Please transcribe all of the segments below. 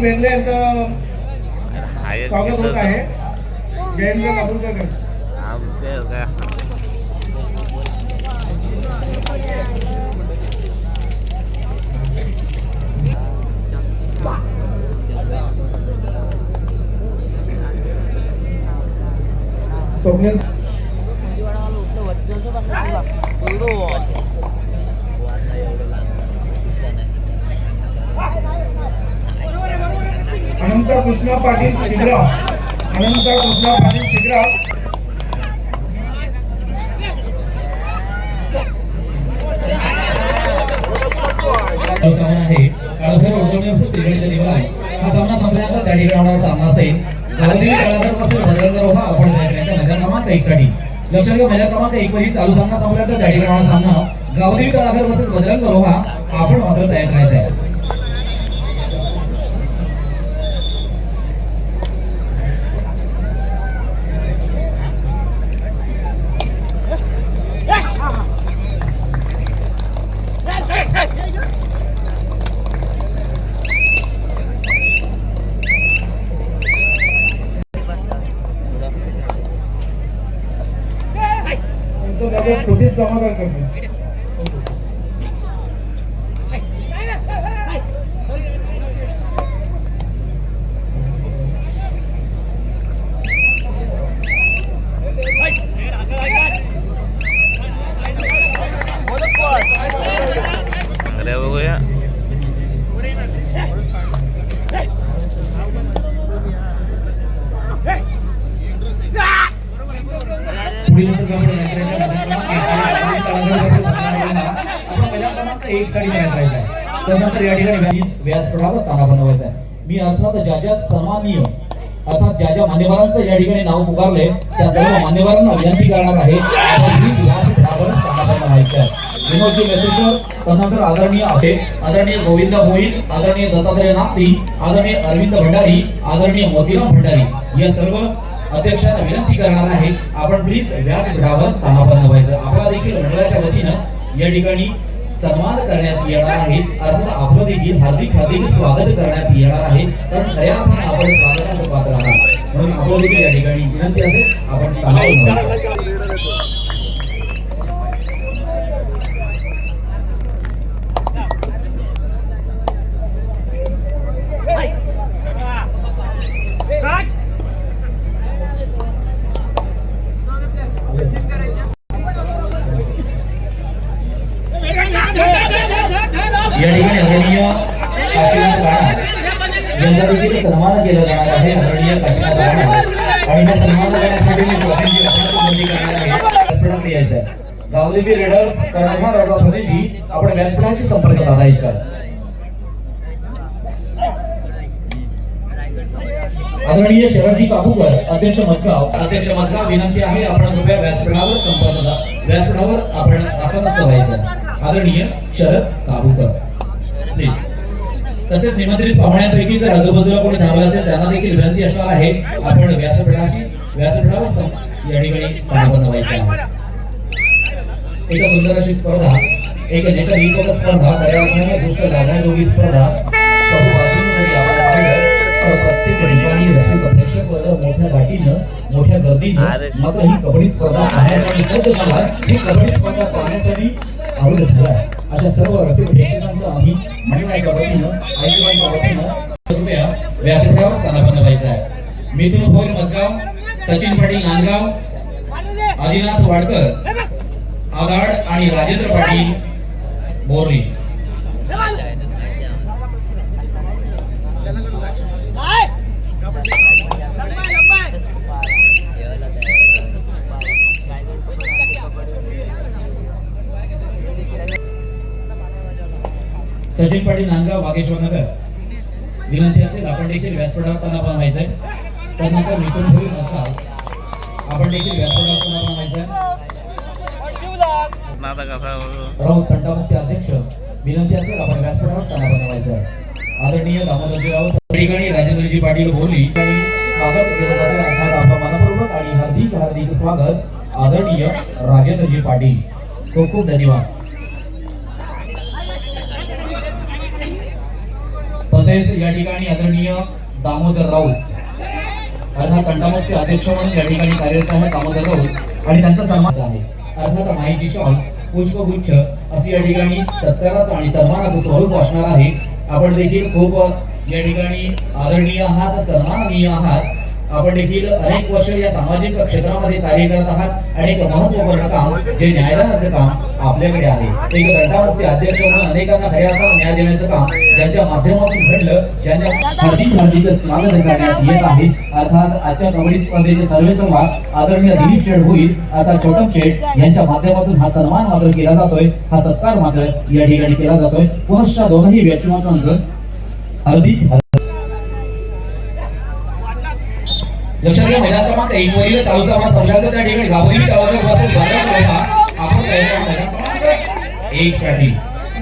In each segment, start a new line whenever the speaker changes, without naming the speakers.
बेंगले यांचं
आहे
स्वागत होत आहे. जयेंद्र काबुलकर
आमचे का
स्वप्नील अनंत कृष्णा पाटील शिग्रा. अनंत कृष्णा पाटील शिग्रा.
जो सामना आहे काळभैर उडवणे वर्सेस श्रीगणेश निवाला हा सामना संपल्यानंतर त्या ठिकाणी होणारा सामना असेल. गावदेवी काळाभैर वर्सेस भद्रंग आपण तयार करायचा मैदान क्रमांक एक साठी लक्षात घ्या मैदान क्रमांक एक मध्ये चालू सामना संपल्यानंतर त्या ठिकाणी होणारा सामना गावदेवी रोहा आपण मात्र तयार करायचा आहे.
तो लगेच खोटीत जमादार करतो.
एक साडी तयार करायचा आहे. त्यानंतर या ठिकाणी व्यासपीठाला व्यासपीठावर स्थाना बनवायचा आहे. मी अर्थात ज्या ज्या सन्माननीय अर्थात ज्या ज्या मान्यवरांचं या ठिकाणी नाव पुकारलंय त्या सर्व मान्यवरांना विनंती करणार आहे विनोदजी मेहते सर त्यानंतर आदरणीय असे आदरणीय गोविंद भोईर आदरणीय दत्तात्रय नागती आदरणीय अरविंद भंडारी आदरणीय मोतीराम भंडारी या सर्व अध्यक्षांना विनंती करणार आहे आपण प्लीज व्यासपीठावर स्थानापन्न व्हायचं आपला देखील मंडळाच्या वतीनं या ठिकाणी सन्मान करण्यात येणार आहे. अर्थात आपलं देखील हार्दिक हार्दिक स्वागत करण्यात येणार आहे. कारण खऱ्या अर्थाने आपण स्वागताचं पात्र आहात. म्हणून आपलं देखील या ठिकाणी विनंती असेल आपण स्थानापन्न व्हायचं या ठिकाणी आदरणीय काशीनाथ राणा यांचा देखील सन्मान केला जाणार आहे आदरणीय काशीनाथ राणा आणि त्या सन्मान करण्यासाठी मी शॉपिंगची रचनाची विनंती करणार आहे व्यासपीठात यायचं गावदेवी रेडर्स कर्णधार राजा प्रतिनिधी आपण व्यासपीठाशी संपर्क साधायचा. आदरणीय शरदजी कापूकर अध्यक्ष मजगाव. अध्यक्ष मजगाव विनंती आहे आपण कृपया व्यासपीठावर संपर्क सा- व्यासपीठावर आपण आसनस्थ व्हायचं. आदरणीय शरद काबूकर प्लीज तसेच निमंत्रित पाहुण्यांपैकी जर आजूबाजूला कोणी थांबला असेल त्यांना देखील विनंती असणार आहे. आपण व्यासपीठाची व्यासपीठावर सं- या ठिकाणी स्थानापन्न व्हायचं आहे. एक सुंदर अशी स्पर्धा एक नेत्रदीपक स्पर्धा खऱ्या अर्थाने दुष्ट लागण्याजोगी स्पर्धा. प्रत्येक ठिकाणी रसिक प्रेक्षक वर्ग मोठ्या गाठीनं मोठ्या गर्दीनं. मात्र ही कबड्डी स्पर्धा पाहण्यासाठी सज्ज झाला ही कबड्डी स्पर्धा पाहण्यासाठी आवड झाला अशा सर्व रसिक प्रेक्षकांचं आम्ही मंडळाच्या वतीनं आयोजकांच्या वतीनं कृपया व्यासपीठावर स्थानापन्न व्हायचं आहे. मिथुन भोर मसगाव सचिन पाटील नांदगाव आदिनाथ वाडकर आदाड आणि राजेंद्र पाटील बोरली सचिन पाटील नांदगाव वागेश्वर नगर. विनंती असेल आपण देखील व्यासपीठावर आहे त्यानंतर मिथुन भोईर मसगाव आपण देखील व्हायचंय
आता कसा
राऊत तंटामुक्ती अध्यक्ष विनंती असेल आपण व्यासपीठावर स्थानापन्न व्हायचं आहे. आदरणीय दामोदरजी राऊत या ठिकाणी राजेंद्रजी पाटील बोलली आणि स्वागत केलं जातं अर्थात आपलं मनपूर्वक आणि हार्दिक हार्दिक स्वागत आदरणीय राजेंद्रजी पाटील. खूप खूप धन्यवाद. तसेच या ठिकाणी आदरणीय दामोदर राऊत अर्थात कंटामुक्ती अध्यक्ष म्हणून या ठिकाणी कार्यरत आहे कामत आहोत. आणि त्यांचा सन्मान आहे. अर्थात माहिती शॉल पुष्पगुच्छ अशी या ठिकाणी सत्काराचं आणि सन्मानाचं स्वरूप असणार आहे. आपण देखील खूप या ठिकाणी आदरणीय आहात सन्माननीय आहात. आपण देखील अनेक वर्ष या सामाजिक क्षेत्रामध्ये कार्य करत आहात आणि एक महत्त्वपूर्ण काम जे न्यायदानाचं काम आपल्याकडे आहे. एक दंडामुक्ती अध्यक्ष म्हणून अनेकांना खऱ्या अर्थानं न्याय देण्याचं काम ज्यांच्या माध्यमातून घडलं ज्यांना हार्दिक हार्दिक स्वागत करण्यात येत आहे. अर्थात आजच्या कबड्डी स्पर्धेचे सर्वे संवाद आदरणीय दिलीप शेठ होईल आता छोटम शेठ यांच्या माध्यमातून हा सन्मान मात्र केला जातोय हा सत्कार मात्र या ठिकाणी केला जातोय. पुनश्च दोनही व्यक्तिमत्वांचं हार्दिक हार्दिक लक्षात घ्या मैदान क्रमांक एक वरील चालू सामना तर त्या ठिकाणी गावरी तळावर बसेल आपण मैदान क्रमांक एक साठी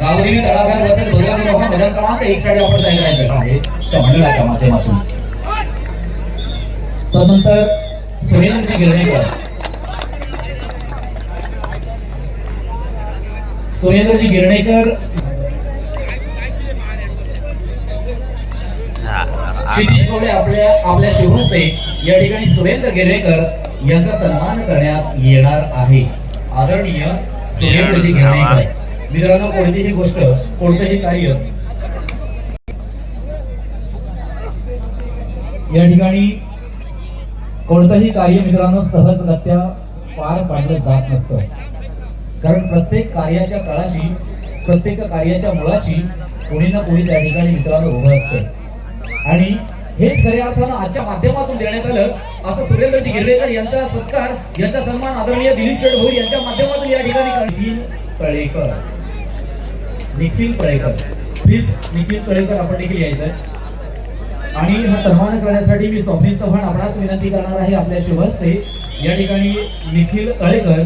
गावरी तळावर बसेल भद्रक रोहा मैदान क्रमांक एक साठी आपण तयार करायचं आहे. त्या मंडळाच्या माध्यमातून. तदनंतर सुनील गिरणेकर सुरेंद्रजी गिरणेकर आपल्या आपल्या शिवहस्ते या ठिकाणी सुरेंद्र गिरणेकर यांचा सन्मान करण्यात येणार आहे. आदरणीय सुरेंद्रजी गिरणेकर मित्रांनो कोणतीही गोष्ट कोणतंही कार्य या ठिकाणी कोणतंही कार्य मित्रांनो सहजगत्या पार पाडलं जात नसतं. कारण प्रत्येक कार्याच्या तळाशी प्रत्येक कार्याच्या मुळाशी कोणी ना कोणी त्या ठिकाणी मित्रांनो उभं असतं आणि हेच खऱ्या अर्थानं आजच्या माध्यमातून देण्यात आलं. असं सुरेंद्रजी गिरवेकर यांचा सत्कार यांचा सन्मान आदरणीय दिलीप शेठ भोईर यांच्या माध्यमातून या ठिकाणी निखिल तळेकर निखिल तळेकर प्लीज निखिल तळेकर आपण देखील यायचं आणि हा सन्मान करण्यासाठी मी स्वप्नील चव्हाण आपणास विनंती करणार आहे आपल्या शुभहस्ते. या ठिकाणी निखिल तळेकर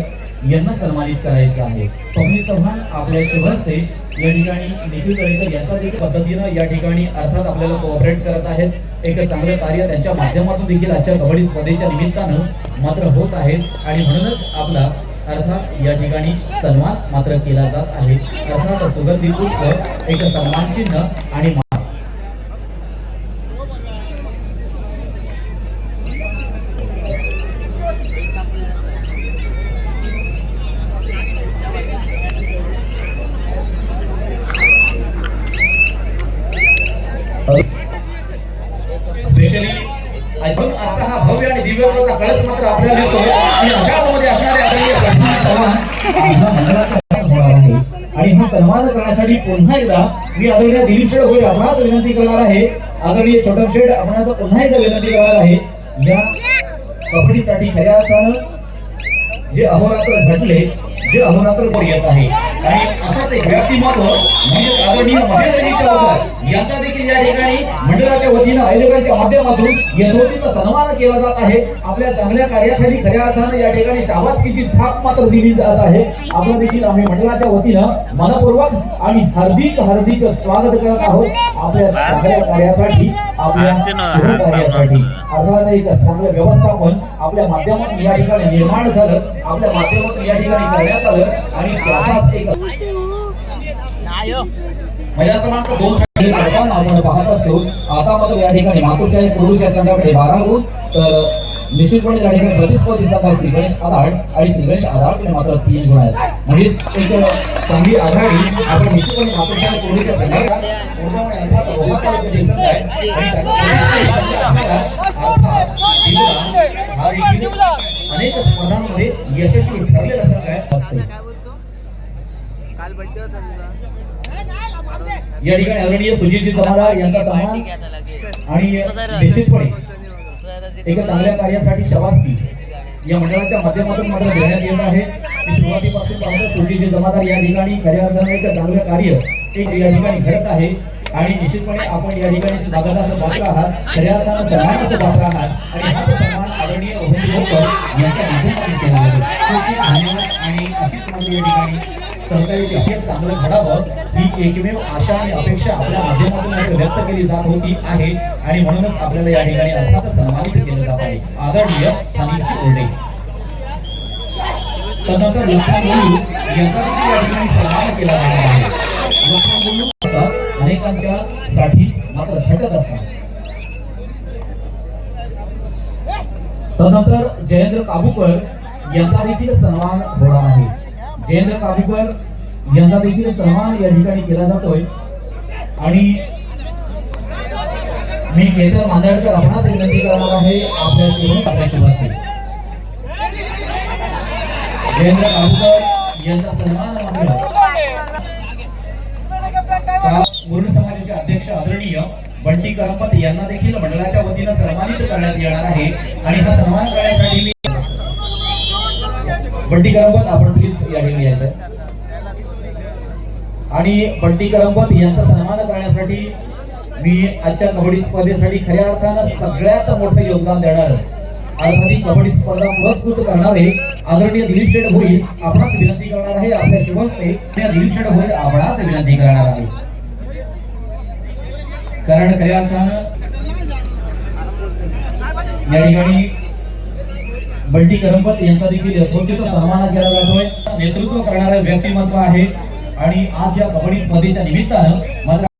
यांना सन्मानित करायचं आहे. स्वप्नील चव्हाण आपल्या शुभहस्ते. या ठिकाणी निखिल तळेकर यांचा देखील पद्धतीनं या ठिकाणी अर्थात आपल्याला कोऑपरेट करत आहेत. एक चांगलं कार्य त्यांच्या माध्यमातून देखील आजच्या कबड्डी स्पर्धेच्या निमित्तानं मात्र होत आहेत आणि म्हणूनच आपला अर्थात या ठिकाणी सन्मान मात्र केला जात आहे. अर्थात सुगंधी पुष्प एक सन्मान चिन्ह आणि मा- स्पेशली आपण आजचा हा भव्य आणि दिव्य प्रकारचा कळस मात्र आपल्याला दिसतो आणि अशामध्ये असणारे आदरणीय सन्मान सन्मान आणि हा सन्मान करण्यासाठी पुन्हा एकदा मी आदरणीय दिलीप शेड होईल आपणास विनंती करणार आहे. आदरणीय छोटम शेड आपणास पुन्हा एकदा विनंती करणार आहे. या कबड्डीसाठी खऱ्या अर्थानं जे अहोरात्र झटले जे अहोरात्र येत आहे. आणि असाच एक व्यक्तिमत्व म्हणजे आदरणीय महेंद्रजी चौधर यांचा देखील या ठिकाणी मंडळाच्या वतीनं आयोजकांच्या माध्यमातून यथोचित सन्मान केला जात आहे. आपल्या चांगल्या कार्यासाठी खऱ्या अर्थानं या ठिकाणी शाबासकीची थाप मात्र दिली जात आहे. आपण देखील आम्ही मंडळाच्या वतीनं मनपूर्वक आणि हार्दिक हार्दिक स्वागत करत आहोत. आपल्या चांगल्या कार्यासाठी आपल्या कार्यासाठी. अर्थात एक चांगलं व्यवस्थापन आपल्या माध्यमातून या ठिकाणी निर्माण झालं. आपल्या माध्यमातून या ठिकाणी करण्यात आलं आणि त्याचाच एक मैदान क्रमांक दोन आपण पाहत असतो आता मात्र या ठिकाणी मातूरच्या पुरुष या संघाकडे बारा गुण तर निश्चितपणे या ठिकाणी प्रतिस्पर्धी संघ आहे आधाड आणि श्री आधाडकडे मात्र तीन गुण आहेत म्हणजे एक चांगली आघाडी आपण निश्चितपणे संघाला अनेक स्पर्धांमध्ये यशस्वी ठरलेला संघ आहे
काल बड्डे होता
या ठिकाणी आदरणीय सुजितजी जमादार यांचा सन्मान आणि निश्चितपणे एका चांगल्या कार्यासाठी शवासकी या मंडळाच्या माध्यमातून मात्र देण्यात येणार आहे. सुरुवातीपासून पाहतो सुजितजी जमादार या ठिकाणी खऱ्या अर्थाने एक चांगलं कार्य एक या ठिकाणी घडत आहे. आणि निश्चितपणे आपण या ठिकाणी स्वागताचं पात्र आहात खऱ्या अर्थानं सन्मानाचं पात्र आहात. आणि हाच सन्मान आदरणीय ओहमजी यांच्या माध्यमातून केला जातो धन्यवाद. आणि अशीच मात्र या ठिकाणी सहकार्याची अत्यंत चांगलं घडावं ही एकमेव आशा आणि अपेक्षा आपल्या माध्यमातून व्यक्त केली जात होती आहे. आणि म्हणूनच आपल्याला या ठिकाणी अर्थात सन्मानित केलं जात आहे. आदरणीय सनीची ओरडे तदनंतर लक्ष्मण गुरु यांचा देखील या ठिकाणी सन्मान केला जाणार आहे. लक्ष्मण गुरु अनेकांच्या साठी मात्र झटत असतात. तदनंतर जयेंद्र काबूकर यांचा देखील सन्मान होणार आहे. जयेंद्र काबीकर यांचा देखील सन्मान या ठिकाणी केला जातोय. आणि मी केतन मांदळकर आपणास विनंती करणार आहे आपल्या शिवून आपल्या शुभ जयेंद्र काबूकर यांचा सन्मान पूर्ण समाजाचे अध्यक्ष आदरणीय बंटी करमत यांना देखील मंडळाच्या वतीनं सन्मानित करण्यात येणार आहे. आणि हा सन्मान करण्यासाठी मी बंटी करंबत आपण प्लीज या ठिकाणी यायचं आणि बंटी करंबत यांचा सन्मान करण्यासाठी मी आजच्या कबड्डी स्पर्धेसाठी खऱ्या अर्थानं सगळ्यात मोठं योगदान देणार अर्थात कबड्डी स्पर्धा पुरस्कृत करणारे आदरणीय दिलीप शेठ भोई आपणास विनंती करणार आहे. आपल्या शुभस्ते या दिलीप शेठ भोई आपणास विनंती करणार आहे. कारण खऱ्या अर्थानं या ठिकाणी बंटी करमपत यांचा देखील यथोचित सन्मान केला जातोय नेतृत्व करणारा व्यक्तिमत्व आहे. आणि आज या कबड्डी स्पर्धेच्या निमित्तानं मात्र